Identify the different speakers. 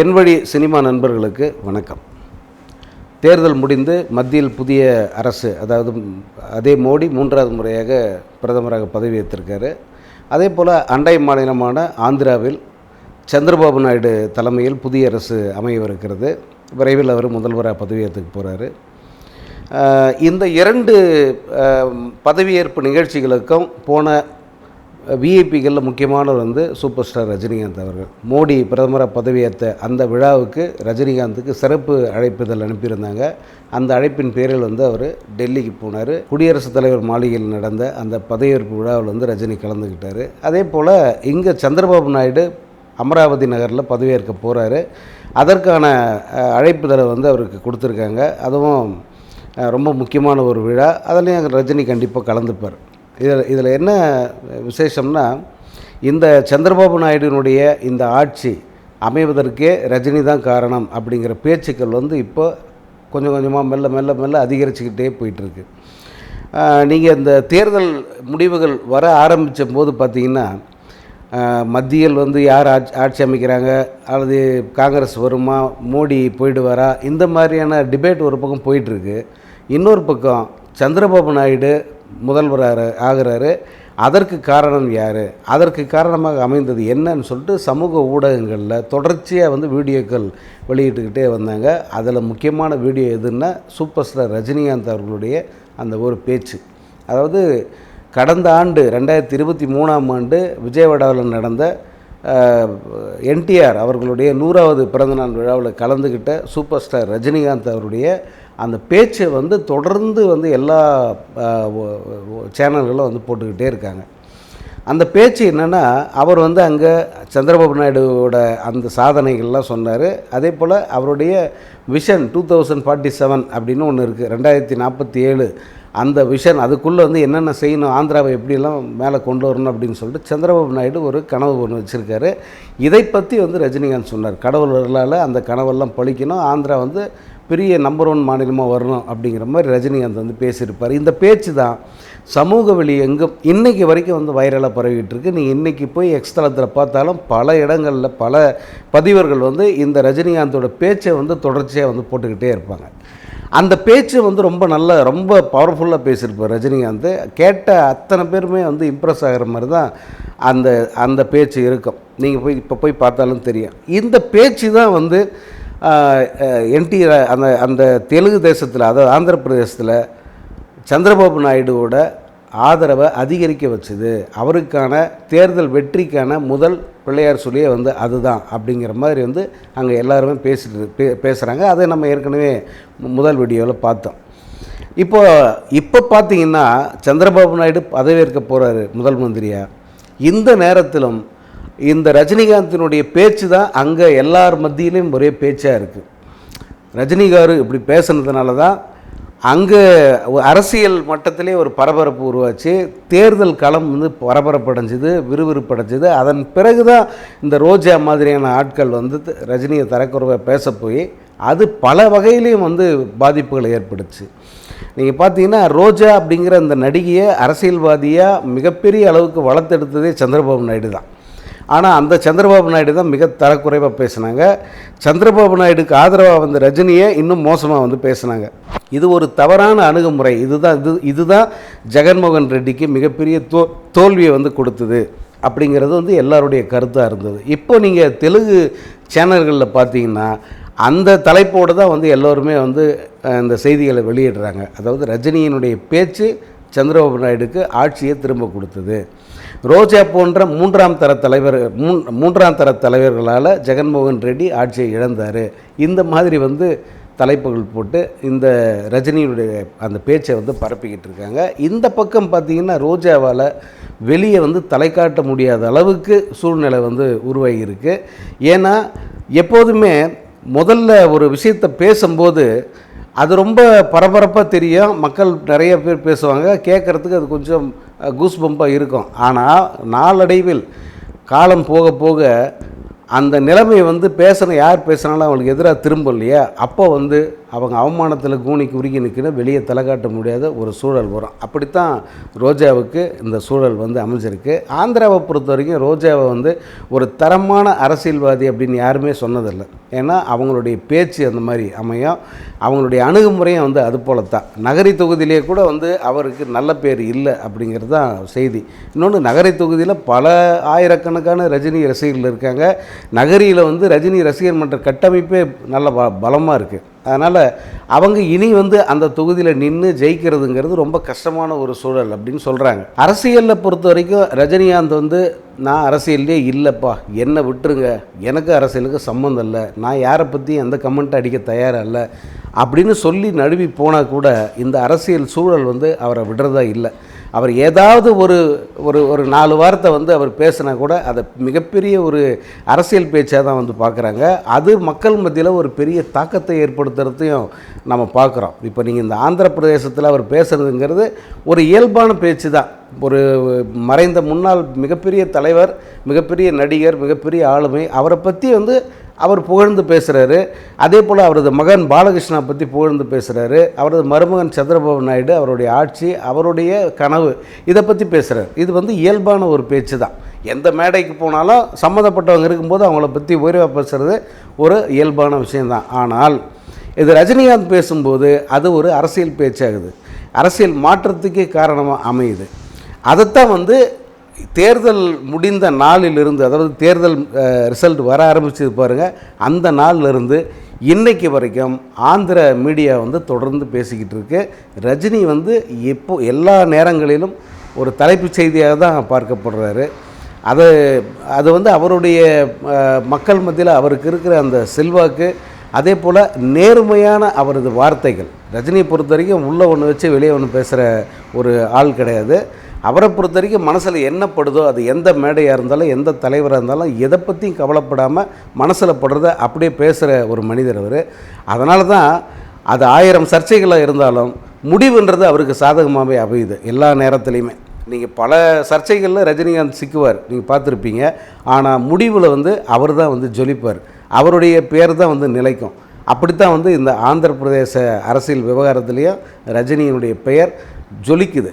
Speaker 1: என் வழி சினிமா நண்பர்களுக்கு வணக்கம். தேர்தல் முடிந்து மத்தியில் புதிய அரசு அதாவது அதே மோடி மூன்றாவது முறையாக பிரதமராக பதவியேற்றிருக்காரு. அதே போல் அண்டை மாநிலமான ஆந்திராவில் சந்திரபாபு நாயுடு தலைமையில் புதிய அரசு அமையவிருக்கிறது. விரைவில் அவர் முதல்வராக பதவியேற்றுக்கு போகிறாரு இந்த இரண்டு பதவியேற்பு நிகழ்ச்சிகளுக்கும் போன விஐபிகளில் முக்கியமானவர் வந்து சூப்பர் ஸ்டார் ரஜினிகாந்த் அவர்கள். மோடி பிரதமராக பதவியேற்ற அந்த விழாவுக்கு ரஜினிகாந்துக்கு சிறப்பு அழைப்புதல் அனுப்பியிருந்தாங்க. அந்த அழைப்பின் பேரில் வந்து அவர் டெல்லிக்கு போனார். குடியரசுத் தலைவர் மாளிகையில் நடந்த அந்த பதவியேற்பு விழாவில் வந்து ரஜினி கலந்துக்கிட்டார் அதே போல் இங்கே சந்திரபாபு நாயுடு அமராவதி நகரில் பதவியேற்க போகிறாரு அதற்கான அழைப்புதலை வந்து அவருக்கு கொடுத்துருக்காங்க. அதுவும் ரொம்ப முக்கியமான ஒரு விழா. அதுலேயும் ரஜினி கண்டிப்பாக கலந்துப்பார். இதில் இதில் என்ன விசேஷம்னா இந்த சந்திரபாபு நாயுடுனுடைய இந்த ஆட்சி அமைவதற்கே ரஜினி தான் காரணம் அப்படிங்கிற பேச்சுக்கள் வந்து இப்போ கொஞ்சம் கொஞ்சமாக மெல்ல மெல்ல மெல்ல அதிகரிச்சுக்கிட்டே போயிட்டுருக்கு. நீங்கள் இந்த தேர்தல் முடிவுகள் வர ஆரம்பித்த போது பார்த்தீங்கன்னா மத்தியில் வந்து யார் ஆட்சி ஆட்சி அமைக்கிறாங்க அல்லது காங்கிரஸ் வருமா மோடி போயிடுவாரா இந்த மாதிரியான டிபேட் ஒரு பக்கம் போயிட்டுருக்கு. இன்னொரு பக்கம் சந்திரபாபு நாயுடு முதல்வராக ஆகிறாரு. அதற்கு காரணம் யார்? அதற்கு காரணமாக அமைந்தது என்னன்னு சொல்லிட்டு சமூக ஊடகங்களில் தொடர்ச்சியாக வந்து வீடியோக்கள் வெளியிட்டுக்கிட்டே வந்தாங்க. அதில் முக்கியமான வீடியோ எதுன்னா சூப்பர் ஸ்டார் ரஜினிகாந்த் அவர்களுடைய அந்த ஒரு பேச்சு. அதாவது கடந்த ஆண்டு ரெண்டாயிரத்தி இருபத்தி மூணாம் ஆண்டு விஜயவாடாவில் நடந்த என்டிஆர் அவர்களுடைய நூறாவது பிறந்தநாள் விழாவில் கலந்துக்கிட்ட சூப்பர் ஸ்டார் ரஜினிகாந்த் அவருடைய அந்த பேச்சை வந்து தொடர்ந்து வந்து எல்லா சேனல்களும் வந்து போட்டுக்கிட்டே இருக்காங்க. அந்த பேச்சு என்னென்னா அவர் வந்து அங்கே சந்திரபாபு நாயுடுவோட அந்த சாதனைகள்லாம் சொன்னார். அதே போல் அவருடைய vision two thousand forty seven அப்படின்னு ஒன்று இருக்குது ரெண்டாயிரத்தி நாற்பத்தி ஏழு அந்த விஷன் அதுக்குள்ளே வந்து என்னென்ன செய்யணும் ஆந்திராவை எப்படிலாம் மேலே கொண்டு வரணும் அப்படின்னு சொல்லிட்டு சந்திரபாபு நாயுடு ஒரு கனவு ஒன்று வச்சுருக்காரு. இதை பற்றி வந்து ரஜினிகாந்த் சொன்னார். கடவுளர்களால் அந்த கனவெல்லாம் பழிக்கணும். ஆந்திரா வந்து பெரிய நம்பர் ஒன் மாநிலமாக வரணும் அப்படிங்கிற மாதிரி ரஜினிகாந்த் வந்து பேசியிருப்பார். இந்த பேச்சு தான் சமூக வெளி எங்கும் இன்றைக்கி வரைக்கும் வந்து வைரலாக பரவிக்கிட்டு இருக்கு. நீங்கள் இன்றைக்கி போய் எக்ஸ்தலத்தில் பார்த்தாலும் பல இடங்களில் பல பதிவர்கள் வந்து இந்த ரஜினிகாந்தோட பேச்சை வந்து தொடர்ச்சியாக வந்து போட்டுக்கிட்டே இருப்பாங்க. அந்த பேச்சு வந்து ரொம்ப நல்ல ரொம்ப பவர்ஃபுல்லாக பேசியிருப்பார் ரஜினிகாந்த். கேட்ட அத்தனை பேருமே வந்து இம்ப்ரெஸ் ஆகிற மாதிரி தான் அந்த அந்த பேச்சு இருக்கும். நீங்கள் போய் இப்போ போய் பார்த்தாலும் தெரியும். இந்த பேச்சு தான் வந்து என்டி அந்த அந்த தெலுங்கு தேசத்தில் அதாவது ஆந்திர பிரதேசத்தில் சந்திரபாபு நாயுடுவோட ஆதரவை அதிகரிக்க வச்சது. அவருக்கான தேர்தல் வெற்றிக்கான முதல் பிள்ளையார் சொல்லியே வந்து அதுதான் அப்படிங்கிற மாதிரி வந்து அங்கே எல்லாருமே பேசிட்டு பே பேசுகிறாங்க அதை நம்ம ஏற்கனவே மு- முதல் வீடியோவில் பார்த்தோம். இப்போ இப்போ பார்த்தீங்கன்னா சந்திரபாபு நாயுடு பதவியேற்க போகிறாரு முதல் மந்திரியாக இந்த நேரத்திலும் இந்த ரஜினிகாந்தினுடைய பேச்சு தான் அங்கே எல்லார் மத்தியிலையும் ஒரே பேச்சாக இருக்குது ரஜினிகாரு இப்படி பேசுனதுனால தான் அங்கே அரசியல் மட்டத்திலே ஒரு பரபரப்பு உருவாச்சு. தேர்தல் களம் வந்து பரபரப்படைஞ்சுது விறுவிறுப்படைஞ்சுது. அதன் பிறகு தான் இந்த ரோஜா மாதிரியான ஆட்கள் வந்து ரஜினியை தரக்குறவை பேச போய் அது பல வகையிலையும் வந்து பாதிப்புகளை ஏற்படுச்சு. நீங்கள் பார்த்தீங்கன்னா ரோஜா அப்படிங்கிற அந்த நடிகையை அரசியல்வாதியாக மிகப்பெரிய அளவுக்கு வளர்த்தெடுத்ததே சந்திரபாபு நாயுடு தான். ஆனால் அந்த சந்திரபாபு நாயுடு தான் மிக தரக்குறைவாக பேசினாங்க. சந்திரபாபு நாயுடுக்கு ஆதரவாக வந்த ரஜினியை இன்னும் மோசமாக வந்து பேசினாங்க. இது ஒரு தவறான அணுகுமுறை. இதுதான் இது இதுதான் ஜெகன்மோகன் ரெட்டிக்கு மிகப்பெரிய தோ தோல்வியை வந்து கொடுத்தது அப்படிங்கிறது வந்து எல்லாருடைய கருத்தாக இருந்தது. இப்போ நீங்கள் தெலுங்கு சேனல்களில் பார்த்தீங்கன்னா அந்த தலைப்போடு தான் வந்து எல்லோருமே வந்து இந்த செய்திகளை வெளியிடுறாங்க. அதாவது ரஜினியினுடைய பேச்சு சந்திரபாபு நாயுடுக்கு ஆட்சியை திரும்ப கொடுத்தது. ரோஜா போன்ற மூன்றாம் தர தலைவர் மூன் மூன்றாம் தர தலைவர்களால் ஜெகன்மோகன் ரெட்டி ஆட்சியை இழந்தார். இந்த மாதிரி வந்து தலைப்புகள் போட்டு இந்த ரஜினியுடைய அந்த பேச்சை வந்து பரப்பிக்கிட்டு இருக்காங்க. இந்த பக்கம் பார்த்தீங்கன்னா ரோஜாவால் வெளியே வந்து தலை காட்ட முடியாத அளவுக்கு சூழ்நிலை வந்து உருவாகியிருக்கு. ஏன்னா எப்போதுமே முதல்ல ஒரு விஷயத்தை பேசும்போது அது ரொம்ப பரபரப்பாக தெரியும். மக்கள் நிறைய பேர் பேசுவாங்க. கேட்குறதுக்கு அது கொஞ்சம் கூஸ் பம்பாக இருக்கும். ஆனால் நாளடைவில் காலம் போக போக அந்த நிலைமை வந்து பேசின யார் பேசினாலும் அவங்களுக்கு எதிராக திரும்ப இல்லையா? அப்போ வந்து அவங்க அவமானத்தில் கூனி உருகி நிற்கிற வெளியே தலை காட்ட முடியாத ஒரு சூழல் வரும். அப்படித்தான் ரோஜாவுக்கு இந்த சூழல் வந்து அமைஞ்சிருக்கு. ஆந்திராவை பொறுத்த வரைக்கும் ரோஜாவை வந்து ஒரு தரமான அரசியல்வாதி அப்படின்னு யாருமே சொன்னதில்லை. ஏன்னா அவங்களுடைய பேச்சு அந்த மாதிரி அமையும். அவங்களுடைய அணுகுமுறையும் வந்து அது போல தான் நகரி தொகுதியிலே கூட வந்து அவருக்கு நல்ல பேர் இல்லை அப்படிங்கிறது தான் செய்தி. இன்னொன்று நகரை தொகுதியில் பல ஆயிரக்கணக்கான ரஜினி ரசிகர்கள் இருக்காங்க. நகரியில் வந்து ரஜினி ரசிகர் மன்ற கட்டமைப்பே நல்ல ப பலமாக இருக்குது அதனால் அவங்க இனி வந்து அந்த தொகுதியில் நின்று ஜெயிக்கிறதுங்கிறது ரொம்ப கஷ்டமான ஒரு சூழல் அப்படின்னு சொல்கிறாங்க அரசியலில் பொறுத்த வரைக்கும் ரஜினிகாந்த் வந்து நான் அரசியல்லே இல்லைப்பா என்னை விட்டுருங்க. எனக்கு அரசியலுக்கு சம்மந்தம் இல்லை. நான் யாரை பற்றி எந்த கமெண்ட் அடிக்க தயாராக இல்லை. அப்படின்னு சொல்லி நழுவி போனால் கூட இந்த அரசியல் சூழல் வந்து அவரை விடுறதா இல்லை. அவர் ஏதாவது ஒரு ஒரு ஒரு நாலு வாரத்தை வந்து அவர் பேசினா கூட அதை மிகப்பெரிய ஒரு அரசியல் பேச்சாக தான் வந்து பார்க்குறாங்க. அது மக்கள் மத்தியில் ஒரு பெரிய தாக்கத்தை ஏற்படுத்துறதையும் நம்ம பார்க்குறோம். இப்போ நீங்கள் இந்த ஆந்திர பிரதேசத்தில் அவர் பேசுகிறதுங்கிறது ஒரு இயல்பான பேச்சு தான். ஒரு மறைந்த முன்னாள் மிகப்பெரிய தலைவர் மிகப்பெரிய நடிகர் மிகப்பெரிய ஆளுமை அவரை பற்றி வந்து அவர் புகழ்ந்து பேசுகிறாரு அதே போல் அவரது மகன் பாலகிருஷ்ணா பற்றி புகழ்ந்து பேசுகிறாரு அவரது மருமகன் சந்திரபாபு நாயுடு அவருடைய ஆட்சி அவருடைய கனவு இதை பற்றி பேசுகிறார் இது வந்து இயல்பான ஒரு பேச்சு தான் எந்த மேடைக்கு போனாலும் சம்மந்தப்பட்டவங்க இருக்கும்போது அவங்கள பற்றி உயர்வாக பேசுகிறது ஒரு இயல்பான விஷயந்தான் ஆனால் இது ரஜினிகாந்த் பேசும்போது அது ஒரு அரசியல் பேச்சாகுது. அரசியல் மாற்றத்துக்கே காரணமாக அமையுது. அதைத்தான் வந்து தேர்தல் முடிந்த நாளிலிருந்து அதாவது தேர்தல் ரிசல்ட் வர ஆரம்பிச்சது பாருங்கள் அந்த நாளிலிருந்து இன்னைக்கு வரைக்கும் ஆந்திர மீடியா வந்து தொடர்ந்து பேசிக்கிட்டு இருக்கு. ரஜினி வந்து எப்போ எல்லா நேரங்களிலும் ஒரு தலைப்புச் செய்தியாக தான் பார்க்கப்படுறாரு. அது அது வந்து அவருடைய மக்கள் மத்தியில் அவருக்கு இருக்கிற அந்த செல்வாக்கு அதே போல் நேர்மையான அவரது வார்த்தைகள். ரஜினியை பொறுத்த வரைக்கும் உள்ளே ஒன்று வச்சு வெளியே ஒன்று பேசுகிற ஒரு ஆள் கிடையாது. அவரை பொறுத்த வரைக்கும் மனசில் என்னப்படுதோ அது எந்த மேடையாக இருந்தாலும் எந்த தலைவராக இருந்தாலும் எதை பற்றியும் கவலைப்படாமல் மனசில் படுறத அப்படியே பேசுகிற ஒரு மனிதர் அவர். அதனால தான் அது ஆயிரம் சர்ச்சைகளாக இருந்தாலும் முடிவுன்றது அவருக்கு சாதகமாகவே அமையுது எல்லா நேரத்துலையுமே. நீங்கள் பல சர்ச்சைகளில் ரஜினிகாந்த் சிக்குவார் நீங்கள் பார்த்துருப்பீங்க. ஆனால் முடிவில் வந்து அவர் தான் வந்து ஜொலிப்பார். அவருடைய பேர் தான் வந்து நிலைக்கும். அப்படித்தான் வந்து இந்த ஆந்திர பிரதேச அரசியல் விவகாரத்துலேயும் ரஜினியினுடைய பெயர் ஜொலிக்குது.